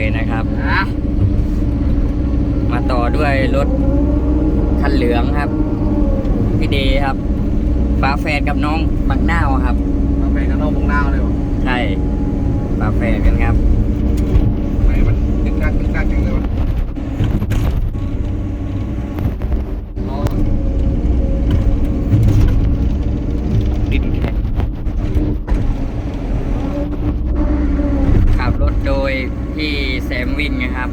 เลยนะครับนะมาต่อด้วยรถคันเหลืองครับ พี่เดครับฝาแฝดกับน้องบักนาวครับมาไปกับน้องบงนาวเลยวะใช่ฝาแฝดกันครับ ทำไมมันดึกดักดึกดักจังเลยวะอ๋อ ดินแข็งขับรถโด ที่แซมวินนะครับ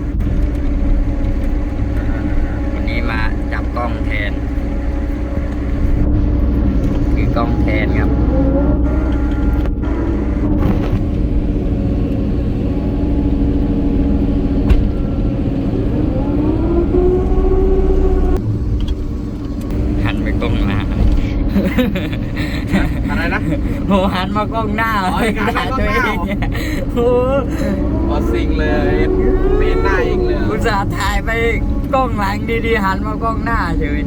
วันนี้มาจับกล้องแทน คือกล้องแทนครับ หันไปกล้องหน้า อะไรนะ โหหันมากล้องหน้าอ๋ออีกหันมากล้องหน้า ด่ตัวเโอ้บอสซิงเลยปีนหน้าเองเลยอุตส่าห์ถ่ายไปกล้องหลังดีๆหันมากล้องหน้าเฉย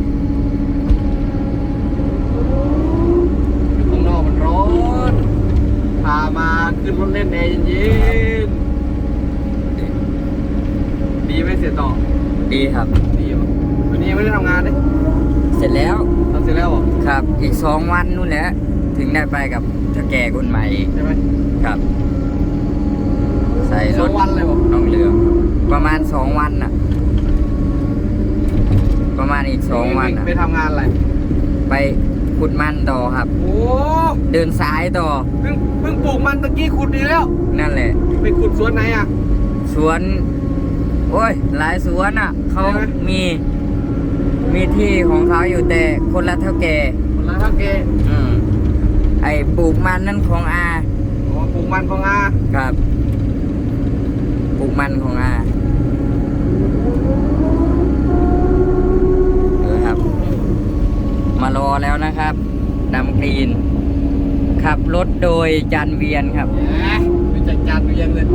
ข้างนอกมันร้อนพามาขึ้นรถเล่นแอร์เย็นๆดีไหมเสียต่อดีครับ ดีวะวันนี้ยังไม่ได้ทำงานเลยเสร็จแล้วทำเสร็จแล้วเหรอครับ อีกสองวันนู่นแหละ ถึงได้ไปกับเจ้าแก่คนใหม่อีกใช่ไหมครับ ใส่สรอถงวันเลยเหรอน้องเหลืองประมาณสองวันน่ะ ประมาณอีกสองวันน่ะ ไปทำงานอะไร ไปขุดมันต่อครับ โอ้เดินสายต่อเพิ่งเพิ่งปลูกมันตะกี้ขุดดีแล้ว นั่นแหละ ไปขุดสวนไหนอะ สวน โอ้ย หลายสวนอะ เขาใช่ไหม มี มีที่ของเขาอยู่แต่คนละเท่าแก่คนละเท่าเกอืม ไอ้ปลูกมันนั่นของอาอ๋อปลูกมันของอาครับปลูกมันของอาเออครับ มารอแล้วนะครับดำกรีน ขับรถโดยจันเวียนครับแหมไปจัดจานเรียนเลย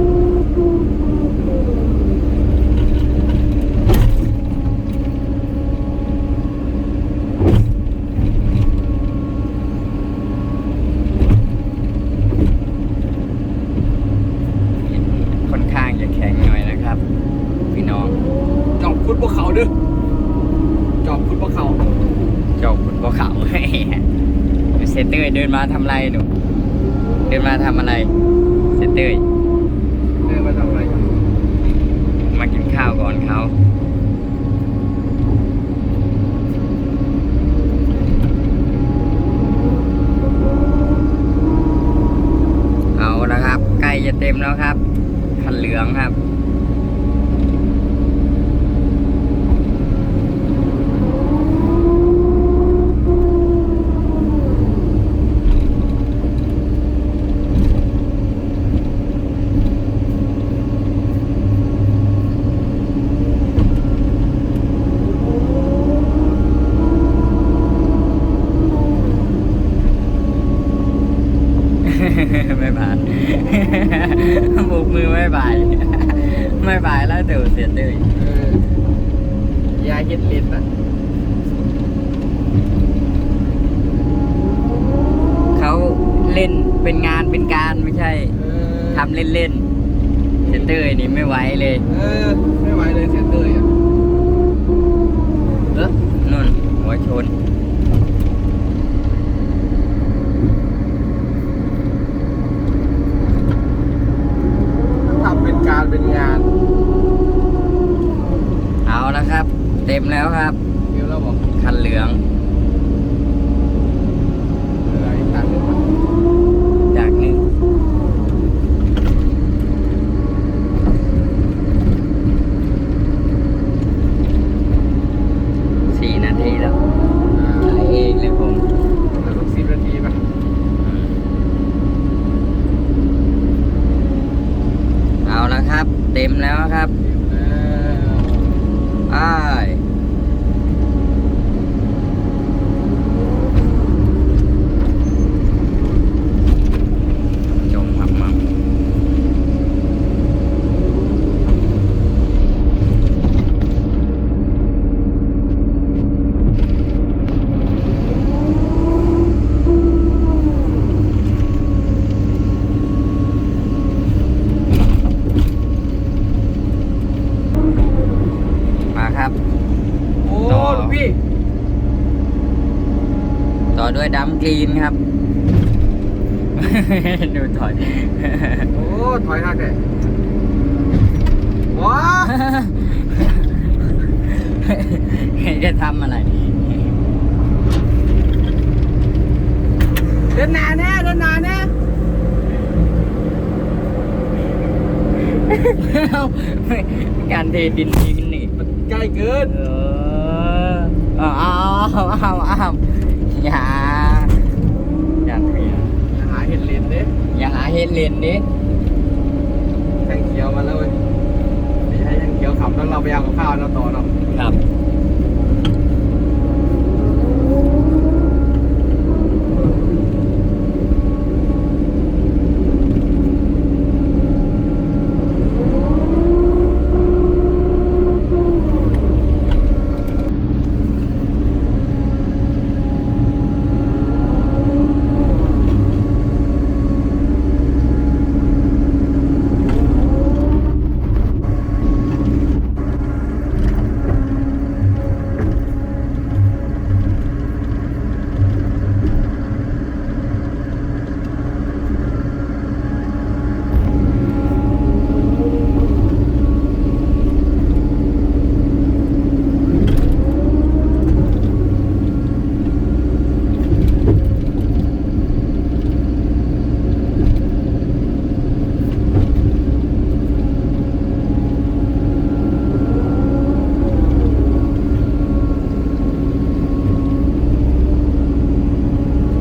ค่อนข้างจะแข็งหน่อยนะครับ พี่น้อง จอบขุดภูเขาเด้อจอบขุดภูเขา เจ้าขุนภูเขา เซตเตอร์เดินมาทำอะไรหนูเดินมาทำอะไรเซตเตอร์เดินมาทำอะไรมากินข้าวก่อนเขาเอาละครับ ใกล้จะเต็มแล้วครับคันเหลืองครับ ไม่ผ่านบุกมือไม่บาย ไม่บายแล้วเดี๋ยวเสียเตยเออยาเย็ดลิ้นอะเขาเล่นเป็นงานเป็นการไม่ใช่เออทำเล่นๆเสียเตยนี่ไม่ไหวเลย เออ ไม่ไหวเลยเสียเตยอะเออนุ่นหัวชน ทำเป็นการเป็นงาน เอาละครับ เต็มแล้วครับเดี๋ยวเราบอกคันเหลืองเอออีกตังค์หนึ่งมั้ยจากหนึ่งสี่นาทีแล้วอ่าถ่ายเองเลยผมแล้วก็สิบนาทีป่ะเอาละครับ เต็มแล้วครับเอออ้ายจงหับมัง กรีนครับ ดูถอย โอ้ ถอยหักเลยว้าจะทำอะไร เดินหนาแน่เดินหนาแน่การเทดินทิ้งนี่มันใกล้เกิน เออเอาเอาเอาเอาอย่าอย่าเถียงหาเห็ดเลนเด้อย่าหาเฮ็ดเลนดิแท่งเขียวมาแล้วเว้ยไม่ใช่แท่งเขียวขับแล้วเราไปเอากับข้าวเราต่อเนาะครับ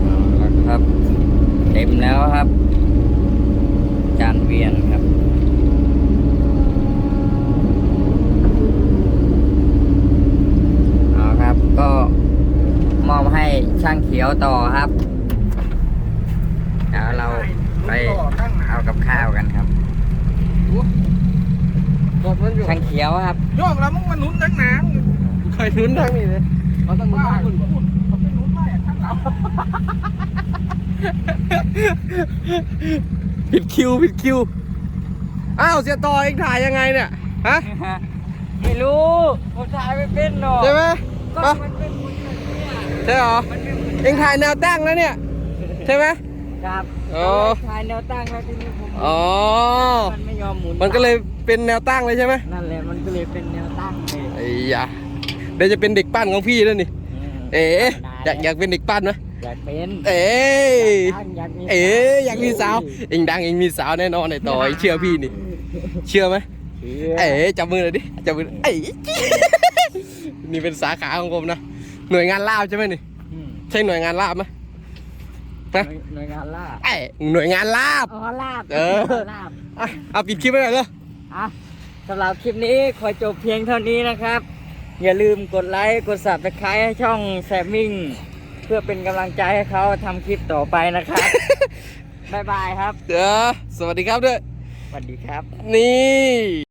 เอาละครับ เต็ มแล้วครับ จานเวียนครับ เอาครับ ก็มอบให้ช่างเขียวต่อครับเดี๋ยวเราไปเอากับข้าวกันครับรถมันอยู่ช่างเขียวครับ โยกแล้วมึงมาหนุนทั้งน้ำเคยหนุนทั้งนี้เลยเราต้องหนุนทั้งคุณคุณเขาไม่หนุนไม่ทั้งเรา ผิดคิวผิดคิว อ้าวเสียต่อเองถ่ายยังไงเนี่ย ฮะ ไม่รู้ผมถ่ายไม่เป็นหรอกใช่ไหมก็อะมันเป็นมุนแบบเนี้ยใช่เหรอ มันเป็นมุนเองถ่ายแนวตั้งแล้วเนี่ย ใช่ไหม ครับอ๋อ ถ่ายแนวตั้งแล้วทีนี้ผมอ๋อ มันไม่ยอมหมุนมันก็เลยเป็นแนวตั้งเลยใช่ไหมนั่นแหละมันก็เลยเป็นแนวตั้งเลยไอ้ยะเดี๋ยวจะเป็นเด็กปั้นของพี่แล้วนี่มเอ๋อยากอยากเป็นเด็กปั้นไหม อยากเป็นเอ๋อยากมีเอ๋อยากมีสาวเองดังเองมีสาวแน่นอนไอ้ต่อไอ้เชื่อพี่นี่ เชื่อไหมเชื่อเอ๋จับมือเลยดิจับมือเอ๋นี่เป็นสาขาของผมนะหน่วยงานลาบใช่ไหมนี่อืมใช่หน่วยงานลาบไหมหน่นะวยหน่วยงานลาบเอ๋หน่วยงานลาบอ๋อลาบเออลาบอะเอาปิดคลิปไปหน่อยเลยอะสำหรับคลิปนี้ขอจบเพียงเท่านี้นะครับ อย่าลืมกดไลค์ กด subscribe ให้ช่องแซมมิง เพื่อเป็นกำลังใจให้เขาทำคลิปต่อไปนะครับ บ๊ายบายครับ เดี๋ยวสวัสดีครับด้วย สวัสดีครับ นี่